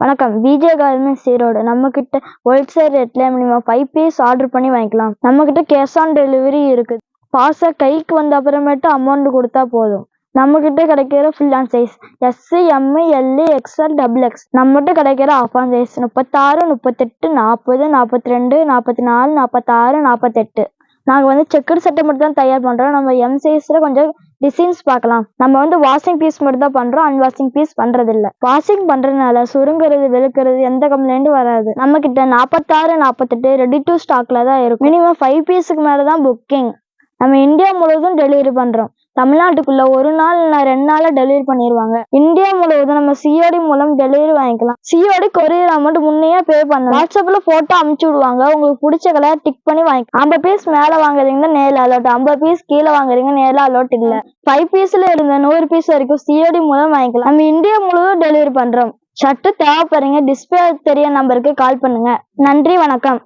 வணக்கம். VJ garments Erode நம்மக்கிட்ட wholesale ரேட்டில் மினிமம் ஃபைவ் பீஸ் ஆர்டர் பண்ணி வாங்கிக்கலாம். நம்மக்கிட்ட கேஷ் ஆன் டெலிவரி இருக்குது. பார்சல் கைக்கு வந்த அப்புறமேட்டு அமௌண்ட் கொடுத்தா போதும். நம்மக்கிட்ட கிடைக்கிற full on size SC M L XL double X நம்மகிட்ட கிடைக்கிற ஆஃப் ஆன் சைஸ் முப்பத்தாறு முப்பத்தெட்டு நாற்பது நாற்பத்தி ரெண்டு நாற்பத்தி நாலு நாற்பத்தாறு நாற்பத்தெட்டு. நாங்கள் வந்து செக்குடு சட்டை மட்டும் தான் தயார் பண்ணுறோம் நம்ம எம் சைஸில் கொஞ்சம் டிசைன்ஸ் பார்க்கலாம். நம்ம வந்து வாஷிங் பீஸ் மட்டும் தான் பண்ணுறோம் அன்வாஷிங் பீஸ் பண்ணுறதில்ல வாஷிங் பண்றதுனால சுருங்குறது வெளுக்கிறது எந்த கம்ப்ளைண்ட்டும் வராது. நம்ம கிட்ட நாற்பத்தாறு நாற்பத்தெட்டு ரெடி டு ஸ்டாக்கில் தான் இருக்கும். மினிமம் ஃபைவ் பீஸுக்கு மேலே தான் புக்கிங் நம்ம இந்தியா முழுவதும் டெலிவரி பண்ணுறோம் தமிழ்நாட்டுக்குள்ள ஒரு நாள் இல்லை ரெண்டு நாளில் டெலிவரி பண்ணிடுவாங்க இந்தியா முழுவதும் நம்ம சிஓடி மூலம் டெலிவரி வாங்கிக்கலாம். சிஓடி கொரியர் அமௌண்ட் முன்னையே பே பண்ணலாம். வாட்ஸ்அப்பில் ஃபோட்டோ அமுச்சு விடுவாங்க. உங்களுக்கு பிடிச்ச கலர் டிக் பண்ணி வாங்கிக்கலாம். ஐம்பது பீஸ் மேலே வாங்குறீங்கன்னா நேரில் அலோட் ஐம்பது பீஸ் கீழே வாங்குறீங்க நேரில் அலோட் இல்லை. ஃபைவ் பீஸில் இருந்த நூறு பீஸ் வரைக்கும் சிஓடி மூலம் வாங்கிக்கலாம். நம்ம இந்தியா முழுவதும் டெலிவரி பண்ணுறோம் ஷர்ட்டு தேவைப்படுறீங்க. டிஸ்பிளே தெரிய நம்பருக்கு கால் பண்ணுங்க. நன்றி வணக்கம்.